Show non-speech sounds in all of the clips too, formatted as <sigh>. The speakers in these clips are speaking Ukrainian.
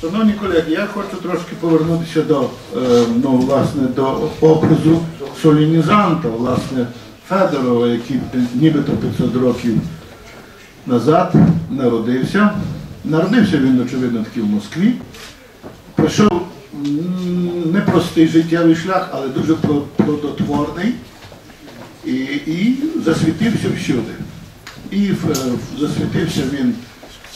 Шановні колеги, я хочу трошки повернутися до, е, ну, власне, до образу солінізанта, власне, Федорова, який нібито 500 років назад народився. Народився він, очевидно, таки в Москві. Пройшов непростий життєвий шлях, але дуже плодотворний і, і засвітився всюди. І в- засвітився він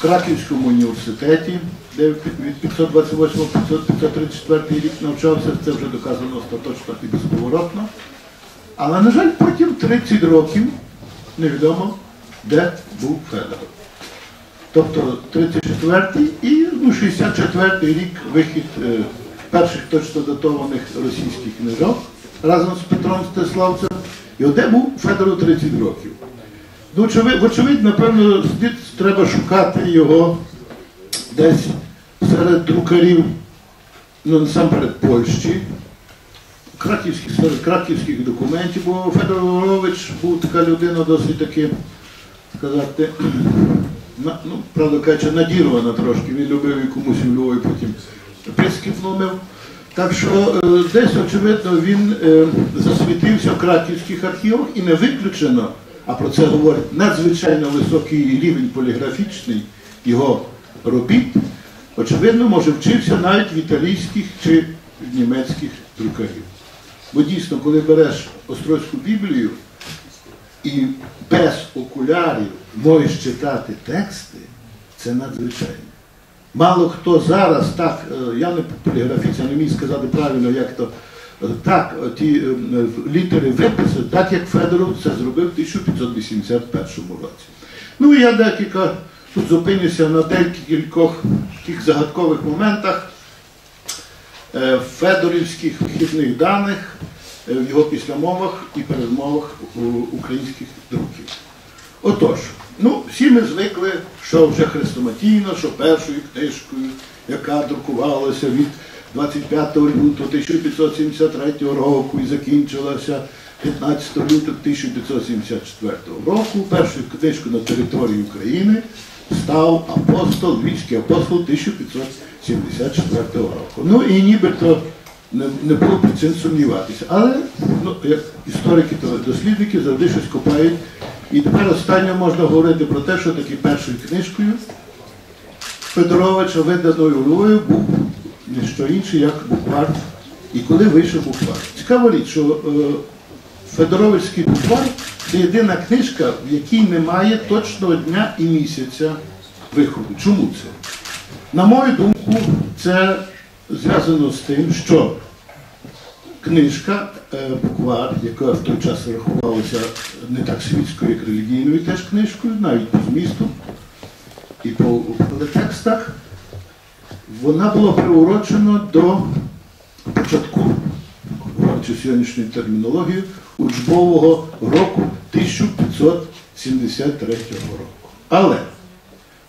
Краківському університеті, де від 528 534 рік навчався, це вже доказано остаточно і безповоротно. Але, на жаль, потім 30 років невідомо, де був Федоров. Тобто 34-й і ну, 64-й рік вихід е, перших точно датованих російських книжок разом з Петром Стеславцем. І де був Федоров 30 років. Ну, вочевидь, напевно, слід треба шукати його десь серед друкарів, ну, насамперед Польщі, краківських, серед краківських документів, бо Федор Ворович був така людина досить таки, сказати, <clears throat> на- ну, правда кажучи, надірвана трошки. Він любив і комусь у Львові потім писків ломив. Так що е, десь, очевидно, він е, засвітився в краківських архівах і не виключено, а про це говорить надзвичайно високий рівень поліграфічний його робіт. Очевидно, може вчився навіть в італійських чи німецьких друкарів. Бо дійсно, коли береш Острозьку Біблію і без окулярів можеш читати тексти, це надзвичайно. Мало хто зараз так, е, я не поліграфіст, не міг сказати правильно, як то так, ті е, е, літери виписати, так як Федоров це зробив в 1581 році. Ну і я декілька тут зупинюся на декількох таких загадкових моментах е, федорівських вхідних даних е, в його післямовах і передмовах українських друків. Отож, ну, всі ми звикли, що вже хрестоматійно, що першою книжкою, яка друкувалася від 25 лютого 1573 року і закінчилася 15 лютого 1574 року, першою книжкою на території України став апостол, львівський апостол 1574 року. Ну і нібито не, не було цим сумніватися. Але ну, як історики та дослідники завжди щось копають. І тепер останньо можна говорити про те, що таки першою книжкою Федоровича, виданою Львові, був не що інше, як буквар. І коли вийшов буквар. Цікава річ, що е, Федоровицький буквар це єдина книжка, в якій немає точного дня і місяця виходу. Чому це? На мою думку, це зв'язано з тим, що книжка е, буквар, яка в той час рахувалася не так світською, як релігійною теж книжкою, навіть по змісту і по, по текстах, вона була приурочена до початку, говорячи сьогоднішньою термінологією, учбового року 1573 року. Але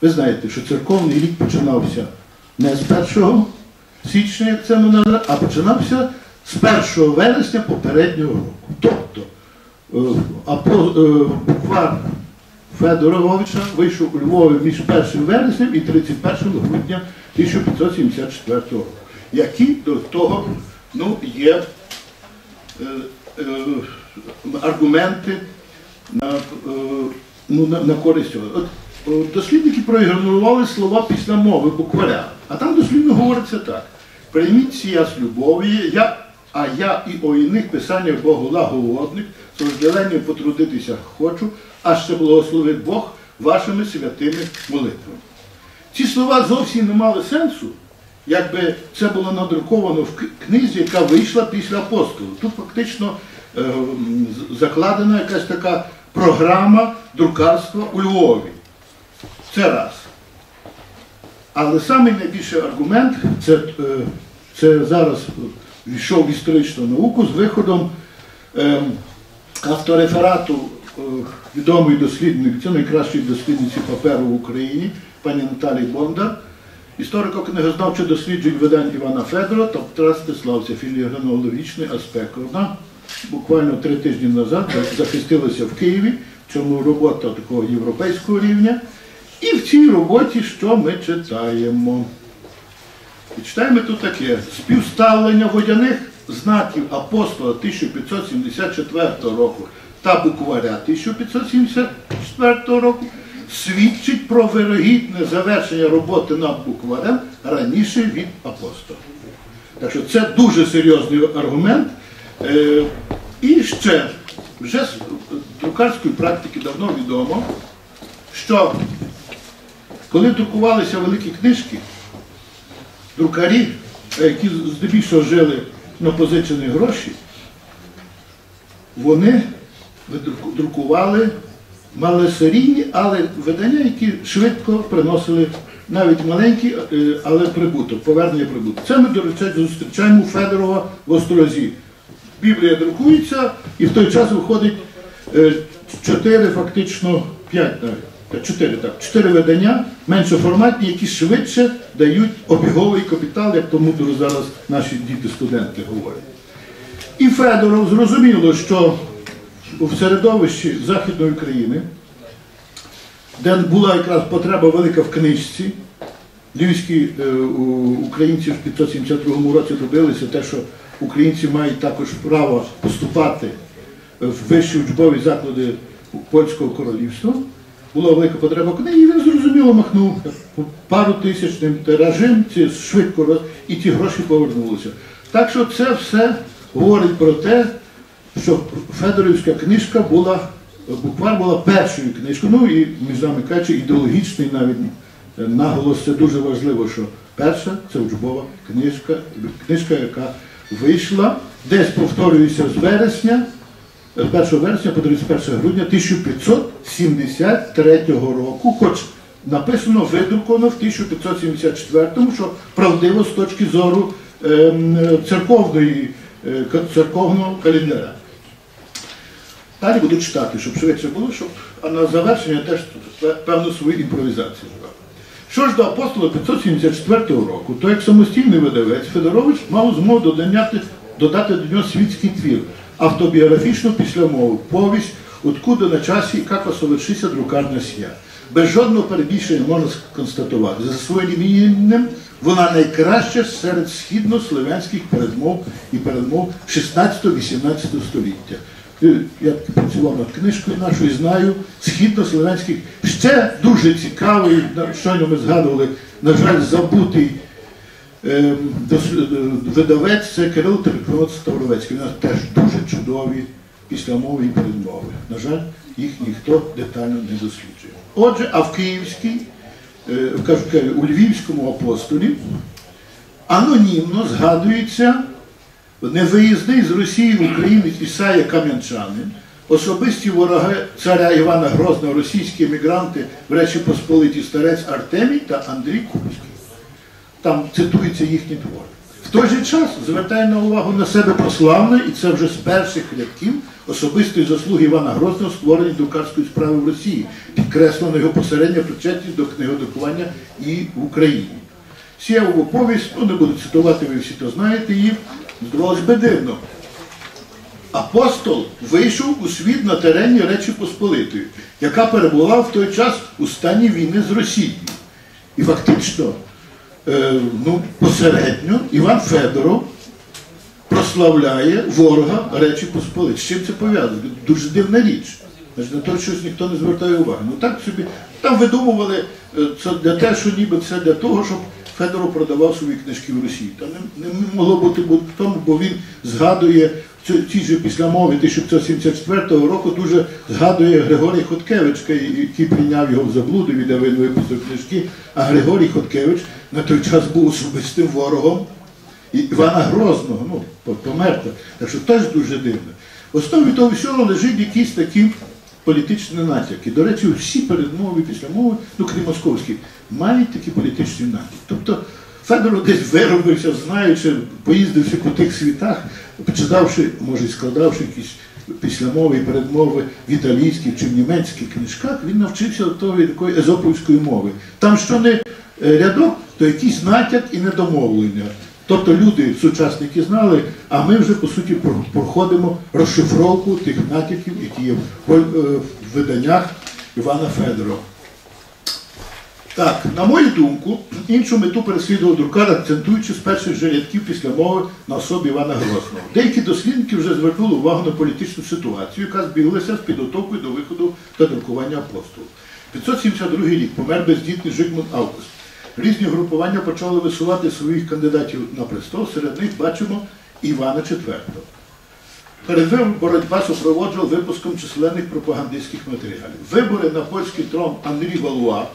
ви знаєте, що церковний рік починався не з 1 січня, як це ми а починався з 1 вересня попереднього року. Тобто е, е, буквар Федоровича вийшов у Львові між 1 вереснем і 31 грудня 1574 року, які до того ну, є е, е, аргументи на, е, ну, на, на користь цього. От, дослідники проігнорували слова після мови букваря, а там дослідно говориться так. Прийміть сія з любові, я, а я і о іних писаннях Богу лаговодник, з розділенням потрудитися хочу, а ще благословить Бог вашими святими молитвами. Ці слова зовсім не мали сенсу, якби це було надруковано в книзі, яка вийшла після апостолу. Тут фактично е, закладена якась така програма друкарства у Львові. Це раз. Але найбільший аргумент це, е, це зараз війшов в історичну науку з виходом е, автореферату відомої дослідниці, це найкращої дослідниці паперу в Україні, пані Наталії Бондар, історико-книгознавче досліджень видань Івана Федора та Петра Стеславця, філігранологічний аспект. Вона буквально три тижні назад захистилася в Києві, в цьому робота такого європейського рівня. І в цій роботі що ми читаємо? І читаємо тут таке: співставлення водяних знаків апостола 1574 року та букваря 1574 року свідчить про вирогідне завершення роботи над букварем раніше від апостола. Так що це дуже серйозний аргумент. Е, І ще вже з друкарської практики давно відомо, що коли друкувалися великі книжки, друкарі, е, які здебільшого жили на позичені гроші, вони друкували малосерійні, але видання, які швидко приносили навіть маленькі, е, але прибуток, повернення прибутку. Це ми, до речі, зустрічаємо Федорова в Острозі. Біблія друкується, і в той час виходить е, чотири, фактично п'ять навіть. Та Чотири, так, чотири видання, меншоформатні, які швидше дають обіговий капітал, як тому зараз наші діти-студенти говорять. І Федоров зрозуміло, що в середовищі Західної України, де була якраз потреба велика в книжці, львівські е, українці в 572 році добилися те, що українці мають також право поступати в вищі учбові заклади польського королівства. Була велика потреба в книгі, і він зрозуміло махнув пару тисячним тиражем, ці швидко роз... і ті гроші повернулися. Так що це все говорить про те, що Федорівська книжка була, буквар була першою книжкою, ну і між нами кажучи, ідеологічний навіть е, наголос, це дуже важливо, що перша це учбова книжка, книжка, яка вийшла, десь повторюється з вересня, е, 1 вересня по 31 грудня 1573 року, хоч написано, видруковано в 1574-му, що правдиво з точки зору ем, церковної, е, церковного календаря. Далі буду читати, щоб швидше було, щоб а на завершення теж певну свою імпровізацію. Що ж до апостола 574 року, то як самостійний видавець Федорович мав змогу додати, додати до нього світський твір, автобіографічну післямову, повість, откуда на часі, як осовершився друкарня сія. Без жодного перебільшення можна констатувати. За своїм іменем вона найкраща серед східнослов'янських передмов і передмов 16-18 століття. Е, Я працював над книжкою нашою, знаю, східнослов'янських. Ще дуже цікавий, щойно ми згадували, на жаль, забутий ем, е, видавець це Кирило Тереконот Ставровецький. У нас теж дуже чудові післямови і передмови. На жаль, їх ніхто детально не досліджує. Отже, а в Київській, е, кажу, у Львівському апостолі анонімно згадується невиїзний з Росії в Україну Ісая Кам'янчанин, особисті вороги царя Івана Грозного, російські емігранти в Речі Посполиті старець Артемій та Андрій Курський. Там цитуються їхні твори. В той же час звертає на увагу на себе прославне, і це вже з перших рядків особистої заслуги Івана Грозного створення друкарської справи в Росії, підкреслено його посередня причетність до книгодрукування і в Україні. Сіяву повість, ну не буду цитувати, ви всі то знаєте її, здавалось би дивно. Апостол вийшов у світ на терені Речі Посполитої, яка перебувала в той час у стані війни з Росією. І фактично, е, ну, посередньо Іван Федоров прославляє ворога Речі Посполитої. З чим це пов'язано? Дуже дивна річ. На то щось ніхто не звертає уваги. Ну так собі, там видумували е, це для те, що ніби це для того, щоб Федоров продавав свої книжки в Росії. Та не, не могло бути тому, бо він згадує в цій- цій же післямові 1574 року дуже згадує Григорій Хоткевич, який- прийняв його в заблуду, він випустив книжки. А Григорій Хоткевич на той час був особистим ворогом Івана Грозного, ну, по- так. Що теж дуже дивно. В основі того всього лежить якісь такі політичні натяки. До речі, всі передмови, післямови, ну крім московських, мають такі політичні натяки. Тобто Федоров десь виробився, знаючи, поїздивши по тих світах, почитавши, може, складавши якісь післямови і передмови в італійських чи в німецьких книжках, він навчився тої такої езоповської мови. Там що не е, рядок, то якийсь натяк і недомовлення. Тобто люди, сучасники знали, а ми вже по суті проходимо розшифровку тих натяків, які є в, е, в виданнях Івана Федорова. Так, на мою думку, іншу мету переслідував друкар, акцентуючи з перших же рядків після мови на особі Івана Грозного. Деякі дослідники вже звернули увагу на політичну ситуацію, яка збіглася з підготовкою до виходу та друкування апостолів. 572 рік помер бездітний Жигмунд Август. Різні групування почали висувати своїх кандидатів на престол. Серед них бачимо Івана IV. Перед боротьба супроводжувала випуском численних пропагандистських матеріалів. Вибори на польський трон Андрій Валуа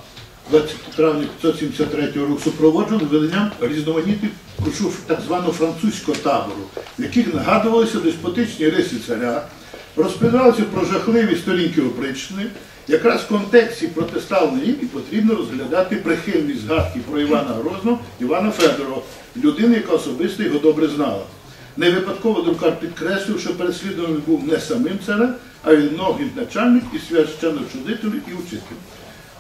20 травня 573 року супроводжували виданням різноманітних так званого французького табору, в яких нагадувалися деспотичні риси царя, розповідалося про жахливі сторінки опричнини. Якраз в контексті протиставлення їм і потрібно розглядати прихильні згадки про Івана Грозного, Івана Федорова, людини, яка особисто його добре знала. Не випадково друкар підкреслив, що переслідуваний був не самим царем, а він многих начальник і священночудителів і учителів.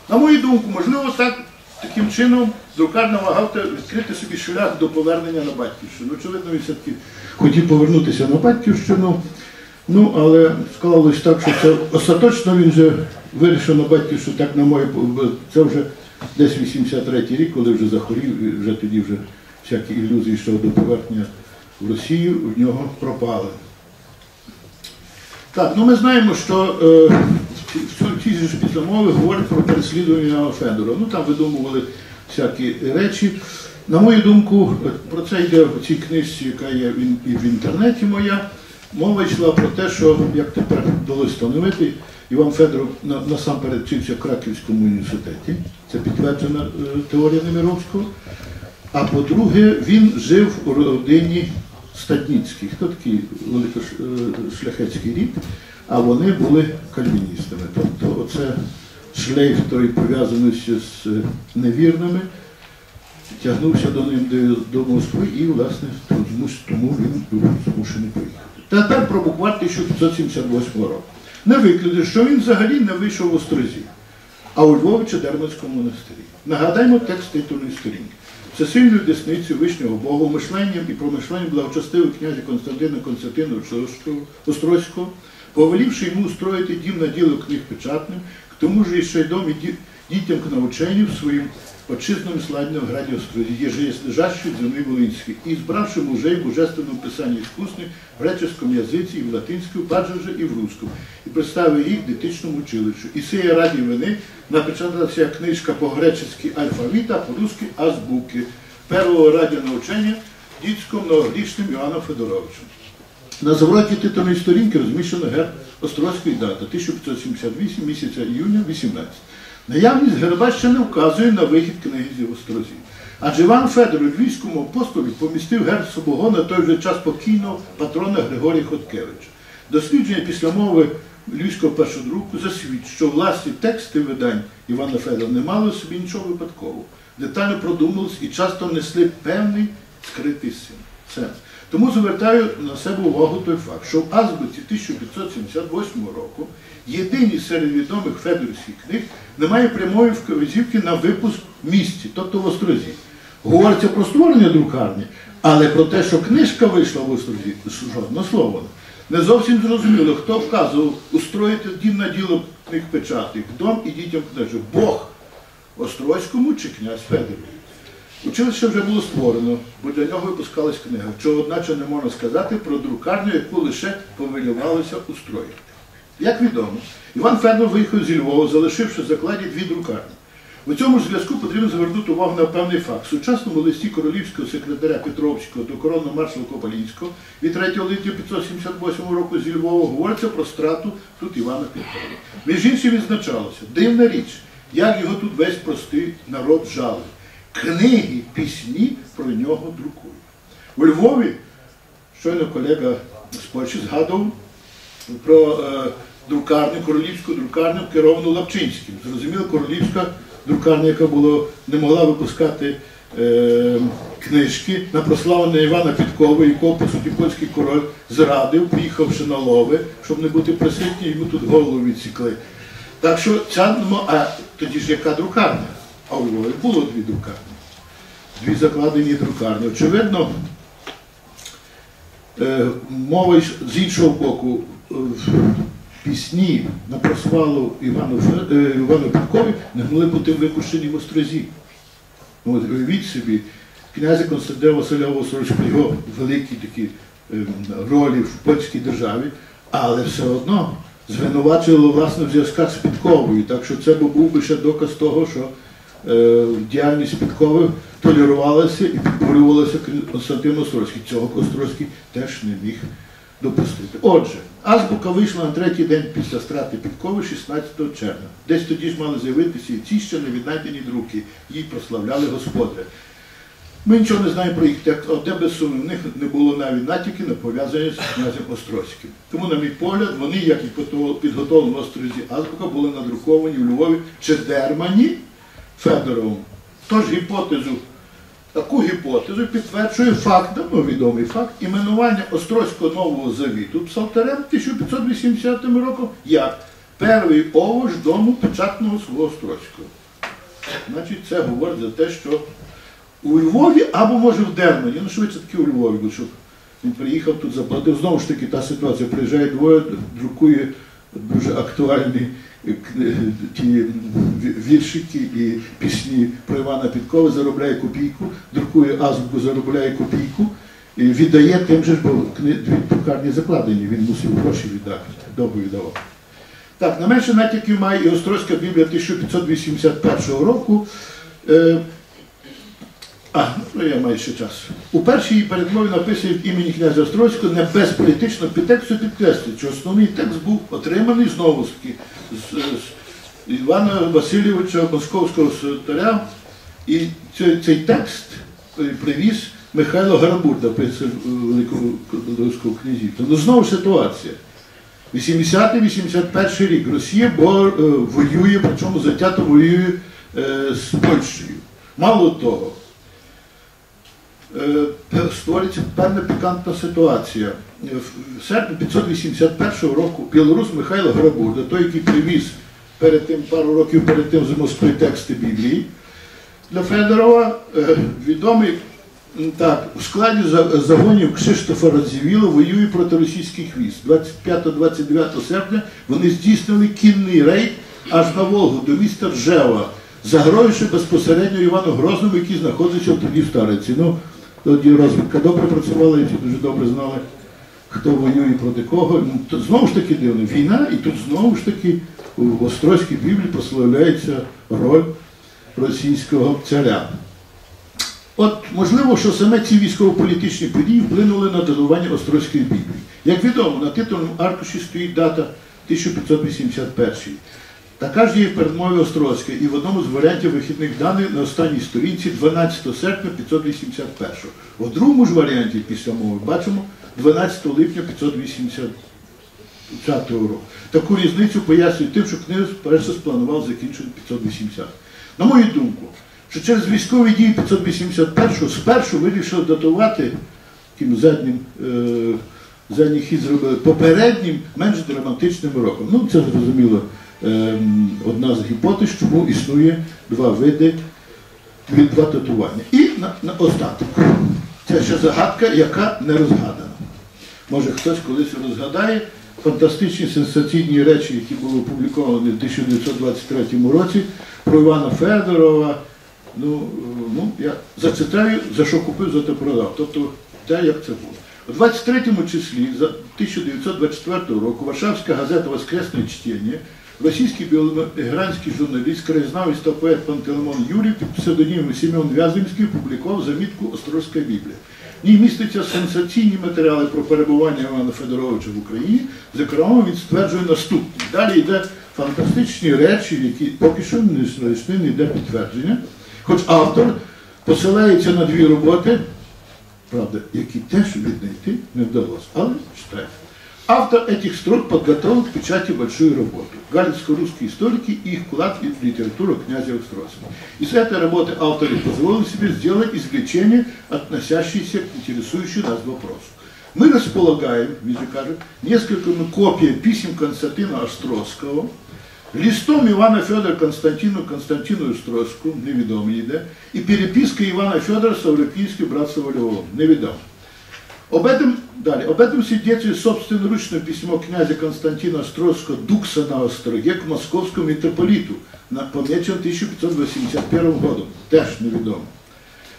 На мою думку, можливо, так, таким чином друкар намагався відкрити собі шлях до повернення на батьківщину. Очевидно, він все-таки хотів повернутися на батьківщину. Ну, але склалось так, що це остаточно він вже вирішив на батьківщину, так на моє це вже десь 83-й рік, коли вже захворів, і вже тоді вже всякі ілюзії щодо повернення в Росію в нього пропали. Так, ну ми знаємо, що е, в цій ж післямови говорять про переслідування Федора. Ну там видумували всякі речі. На мою думку, про це йде в цій книжці, яка є і в інтернеті моя. Мова йшла про те, що як тепер вдалося встановити, Іван Федоров насамперед вчився в Краківському університеті. Це підтверджена е, теорія Немировського. А по-друге, він жив у родині Стадніцьких, хто такий великошляхетський рід, а вони були кальвіністами. Тобто оце шлейф, той пов'язаний з е, невірними, тягнувся до ним до, Москви і, власне, тому він був змушений поїхати. Тепер про буквар 1578 року. Не викладе, що він взагалі не вийшов в Острозі, а у Львові чи Дерманському монастирі. Нагадаймо текст титульної сторінки. Всесильною десницею вишнього Богу, мишленням і промишленням благочестивого князя Константина Константиновича Острозького, повелівши йому устроїти дім на діло книг печатним, к тому ж і ще й дом і дітям к навчанню в своїм отчизному славному граді Острозі, еже есть лежащий землі Волинській, і збравши мужей в божественному писанні іскусних, в греческому язиці, і в латинському, падже вже і в русскому, і представив їх дитичному училищу. І сіє раді вини напечаталася книжка по-гречески алфавіт, а по-русски азбуки, первого раді навчання дітському новогрішним Іоанном Федоровичем. На завороті титульної сторінки розміщено герб Острозької дати 1578 місяця іюня 18. Наявність герба ще не вказує на вихід з Острозі. Адже Іван Федор у Львівському апостолі помістив герб свого на той же час покійного патрона Григорія Хоткевича. Дослідження після мови Львівського першодруку засвідчить, що власні тексти видань Івана Федора не мали у собі нічого випадкового. Детально продумались і часто несли певний скритий сенс. Тому звертаю на себе увагу той факт, що в азбуці 1578 року єдиній серед відомих федорівських книг немає прямої вказівки на випуск в місті, тобто в Острозі. Говориться про створення друкарні, але про те, що книжка вийшла в Острозі, жодного слова. Не зовсім зрозуміло, хто вказував устроїти дім на діло книг печатних, дом і дітям книжок. Бог Острозькому чи князь Федорові. Училище вже було створено, бо для нього випускалась книга, чого одначе не можна сказати про друкарню, яку лише повелювалося устроїти. Як відомо, Іван Федор виїхав зі Львова, залишивши закладі дві друкарні. У цьому зв'язку потрібно звернути увагу на певний факт. В сучасному листі королівського секретаря Петровського до коронного маршала Копалінського від 3 липня 578 року зі Львова говориться про страту тут Івана Петрова. Між іншим відзначалося, дивна річ, як його тут весь простий народ жали. Книги, пісні про нього друкують. У Львові, щойно колега з Польщі згадував про е, друкарню, королівську друкарню, керовану Лапчинським. Зрозуміло, королівська друкарня, яка була, не могла випускати е, книжки на прославлення Івана Підкова, якого, по суті, польський король зрадив, приїхавши на лови, щоб не бути присутній, йому тут голову відсікли. Так що ця, ну, а тоді ж яка друкарня? А у Львові було дві друкарні. Дві закладені друкарні. Очевидно, е, мова з іншого боку, е, пісні на просвалу Івану, е, Івану Петкові не могли бути випущені в Острозі. От уявіть собі, князя Константина Василя Осоровича, його великі такі ем, ролі в польській державі, але все одно звинувачували власне в зв'язках з Підковою. Так що це був би ще доказ того, що е, діяльність Підкови толерувалася і підбурювалася Константин Острозький. Цього Острозький теж не міг допустити. Отже, азбука вийшла на третій день після страти Підкови 16 червня. Десь тоді ж мали з'явитися і ці ще невіднайдені друки. Її прославляли господаря. Ми нічого не знаємо про їх текст, де без них не було навіть натяки на пов'язання з князем Острозьким. Тому, на мій погляд, вони, як і підготовлені в Острозі азбука, були надруковані в Львові Чедермані Федоровим. Тож гіпотезу, таку гіпотезу підтверджує факт, давно відомий факт, іменування Острозького Нового Завіту псалтарем 1580 роком як перший овоч дому печатного свого Острозького. Значить, це говорить за те, що у Львові або може в Дермані, ну швидше таки у Львові, бо щоб він приїхав тут, заплатив. Знову ж таки та ситуація. Приїжджає двоє, друкує дуже актуальні кни- ті віршики і пісні про Івана Підкова, заробляє копійку, друкує азбуку, заробляє копійку, і віддає тим же, бо друкарні закладені, він мусив гроші віддати, довго віддавав. Так, не менше натяків має і Острозька Біблія 1581 року. Е, а, ну я маю ще час. У першій її передмові написаний від імені князя Острозького не без політичного підтексту підкреслює, що основний текст був отриманий знову ж таки Івана Васильовича Московського секретаря. І цей, цей текст привіз Михайло Гарабурда, писар Великого князівства. Ну знову ситуація. 80-81 рік Росія е, воює, причому затято воює е, з Польщею. Мало того, е, створюється певна пікантна ситуація. В серпні 581 року білорус Михайло Грабурда, той, який привіз перед тим, пару років перед тим з Москви тексти Біблії, для Федорова е, відомий так, у складі загонів Кшиштофа Радзівіла воює проти російських військ. 25-29 серпня вони здійснили кінний рейд аж на Волгу до міста Ржева, загрожуючи безпосередньо Івану Грозному, який знаходиться тоді в Стариці. Ну, тоді розвідка добре працювала, і всі дуже добре знали, хто воює проти кого. Ну, то знову ж таки дивно, війна, і тут знову ж таки в Острозькій Біблії прославляється роль російського царя. От можливо, що саме ці військово-політичні події вплинули на датування Острозької Біблії. Як відомо, на титульному аркуші стоїть дата 1581. Така ж є в передмові Острозька і в одному з варіантів вихідних даних на останній сторінці 12 серпня 581. У другому ж варіанті після мови бачимо 12 липня 580 року. Таку різницю пояснюють тим, що книгу перше спланував закінчити 580. На мою думку, що через військові дії 581-го спершу вирішили датувати таким заднім, е, задній хід зробили попереднім, менш драматичним роком. Ну, це зрозуміло ем, одна з гіпотез, чому існує два види два татування. І на, на остаток. Це ще загадка, яка не розгадана. Може хтось колись розгадає фантастичні сенсаційні речі, які були опубліковані в 1923 році про Івана Федорова. Ну, е, ну, я зачитаю, за що купив, за те продав. Тобто те, як це було. У 23 числі за 1924 року Варшавська газета Воскресне чтення російський біоемігрантський журналіст, краєзнавець та поет Пантелеймон Юрій під псевдонімом Сімеон В'яземський опублікував замітку Острозька Біблія. Ній містяться сенсаційні матеріали про перебування Івана Федоровича в Україні. Зокрема, він стверджує наступне. Далі йде фантастичні речі, які поки що не знайшли, не йде підтвердження. Хоч автор посилається на дві роботи, правда, які теж віднайти не вдалося, але читайте. Автор этих строк подготовил к печати большую работу. Галицко-русские историки и их вклад в литературу князя Острозского. Из этой работы авторы позволили себе сделать извлечение, относящееся к интересующему нас вопросу. Мы располагаем, Витя кажет, несколькими копиями писем Константина Острозского, листом Ивана Федора Константину Константину Острозскому, невідомий йде, і переписка Івана Федора з Аврокійським братством Львовом, невідомо. Об этом, далее, об этом свидетельствует собственноручное письмо князя Константина Острозского Дукса на Остроге к московскому митрополиту, помечено 1581 годом, теж невідомо.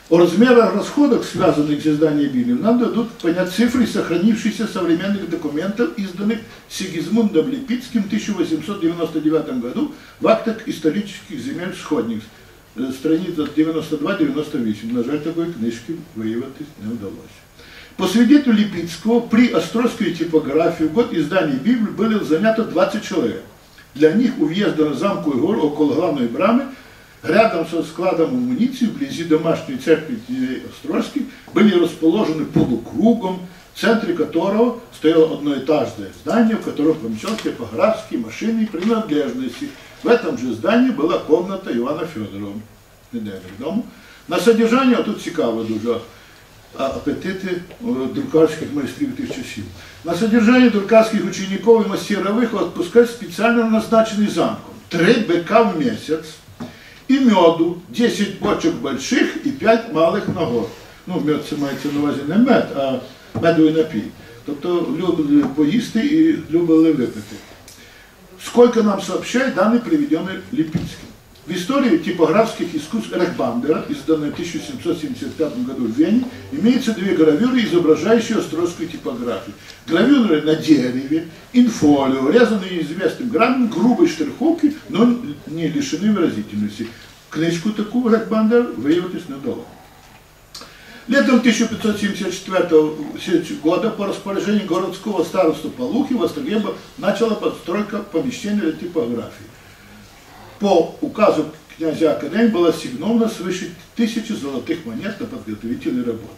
О размерах расходов, связанных с изданием Библии, нам дадут понять цифры сохранившихся современных документов, изданных Сигизмундом Липицким в 1899 году в актах исторических земель сходних. Э, Страница 92-98. На жаль, такої книжки виявити не вдалося. По свидетелю Липицкого, при Острозской типографии в год издания Библии было занято 20 человек. Для них у въезда на замку и гор около главной брамы, рядом со складом амуниции, вблизи домашней церкви князей Острожских, были расположены полукругом, в центре которого стояло одноэтажное здание, в котором помещались типографские машины и принадлежности. В этом же здании была комната Ивана Федорова, недалеко дому. На содержание, а тут цікаво дуже, а, апетиты э, друкарских майстрів тих часів. На содержание друкарских учеников и мастеровых отпускать специально назначенный замком. Три быка в месяц и меду, 10 бочок больших и 5 малих нагор. Ну, мед це мається на увазі не мед, а медовий напій. Тобто любили поїсти і любили випити. Сколько нам сообщает данный приведенный Липинским. В истории типографских искусств Рехбандера, изданной в 1775 году в Вене, имеются две гравюры, изображающие острожскую типографию. Гравюры на дереве, инфолио, резанные известным граммом, грубой штриховки, но не лишены выразительности. Книжку такую Рехбандер выявить не удалось. Летом 1574 года по распоряжению городского староста Полухи в Острогебе начала постройка помещения для типографии. По указу князя Академии было ассигновано свыше тысячи золотых монет на подготовительные работы.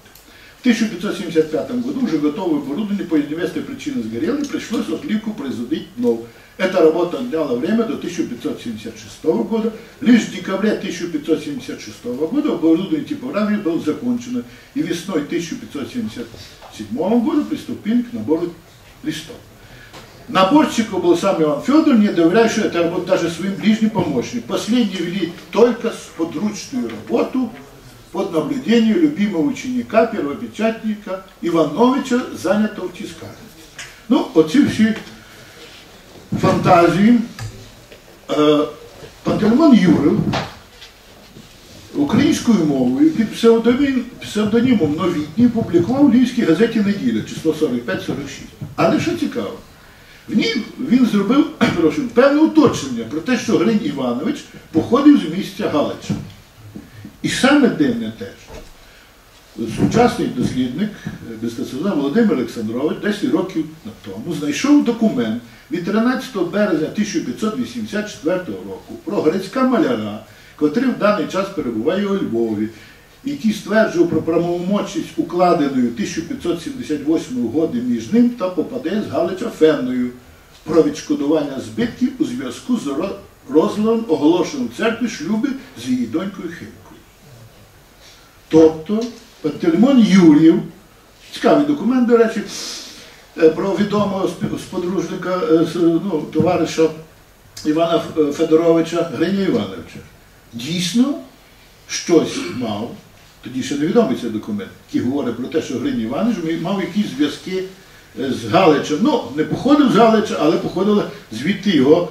В 1575 году уже готовое оборудование по известной причине сгорело и пришлось отливку производить вновь. Эта работа отняла время до 1576 года. Лишь в декабре 1576 года оборудование типографии было закончено. И весной 1577 года приступили к набору листов. Наборщиком был сам Иван Федор, не доверяющий это работу даже своим ближним помощникам. Последние вели только подручную работу под наблюдением любимого ученика, первопечатника Ивановича, занятого в тискарні. Ну, оці всі фантазії. Е, Пантелеймон Юров українською мовою під псевдонім, псевдонімом Новітній публікував в Львівській газеті «Неділя» число 45-46. Але що цікаво, в ній він зробив <clears throat> прошу, певне уточнення про те, що Гринь Іванович походив з місця Галича. І саме дивне теж. Сучасний дослідник Бестацеза Володимир Олександрович 10 років тому знайшов документ від 13 березня 1584 року про грецька маляра, котрий в даний час перебуває у Львові, який стверджував про правомочність укладеної 1578 годи між ним та попаде з Галича Фенною про відшкодування збитків у зв'язку з ро- розладом оголошеним в церкві шлюби з її донькою Химкою. Тобто Пантелеймон Юрів, цікавий документ, до речі, е, про відомого сподружника, е, ну, товариша Івана Федоровича Гриня Івановича. Дійсно, щось мав, тоді ще невідомий цей документ, який говорить про те, що Гриня Іванович мав якісь зв'язки е, з Галичем. Ну, не походив з Галича, але походила звідти його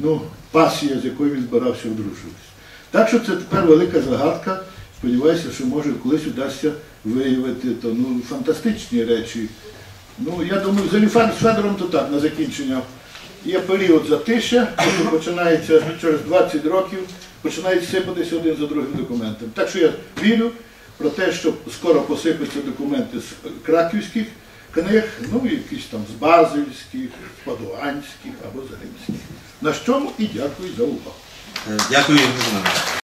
ну, пасія, з якою він збирався одружуватися. Так що це тепер велика загадка. Сподіваюся, що може колись вдасться виявити то, ну, фантастичні речі. Ну, я думаю, з Федором то так, на закінчення. Є період затища, який починається через 20 років, починають сипатися один за другим документом. Так що я вірю про те, що скоро посипуться документи з краківських книг, ну якісь там з базильських, з падуанських або з римських. На чому і дякую за увагу. Е, Дякую.